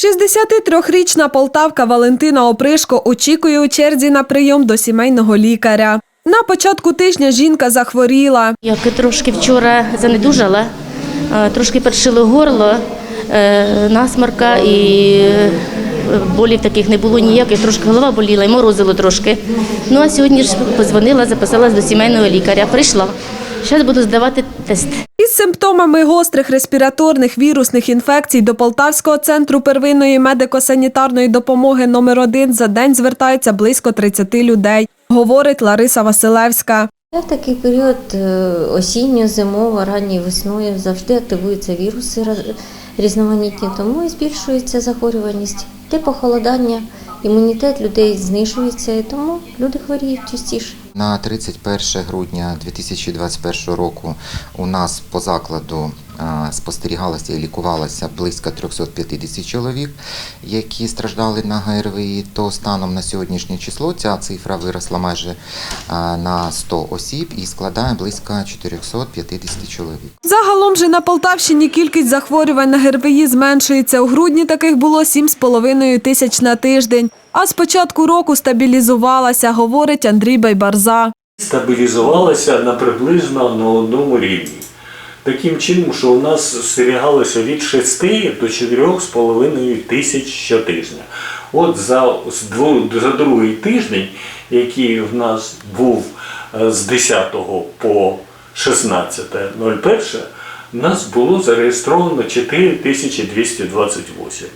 63-річна полтавка Валентина Опришко очікує у черзі на прийом до сімейного лікаря. На початку тижня жінка захворіла. Як трошки вчора занедужала, е, трошки першило горло, е, насморка і е, болів таких не було ніяких, трошки голова боліла і морозило трошки. Ну а сьогодні ж позвонила, записалась до сімейного лікаря. Прийшла. Зараз буду здавати тест. Із симптомами гострих респіраторних вірусних інфекцій до Полтавського центру первинної медико-санітарної допомоги номер 1 за день звертається близько 30 людей, говорить Лариса Василевська. В такий період е, осінньо, зимово, ранньою весною завжди активуються віруси різноманітні, тому і збільшується захворюваність. Де похолодання, імунітет людей знижується, і тому люди хворіють частіше. На 31 грудня 2021 року у нас по закладу е, спостерігалося і лікувалося близько 350 чоловік, які страждали на ГРВІ. То станом на сьогоднішнє число ця цифра виросла майже е, на 100 осіб і складає близько 450 чоловік. Загалом же на Полтавщині кількість захворювань на ГРВІ зменшується. У грудні таких було 7,5 тисяч на тиждень. А з початку року стабілізувалася, говорить Андрій Байбарза. стабілізувалася на приблизно на одному рівні. Таким чином, що у нас спостерігалося від 6 до 4,5 тисяч щотижня. От за, за другий тиждень, який в нас був е, з 10 по 16.01, у нас було зареєстровано 4228.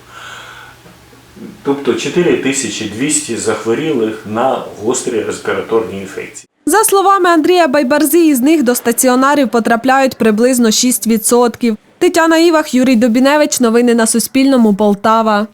Тобто 4200 захворілих на гострі респіраторні інфекції. За словами Андрія Байбарзі, із них до стаціонарів потрапляють приблизно 6%. Тетяна Івах, Юрій Добіневич. Новини на Суспільному. Полтава.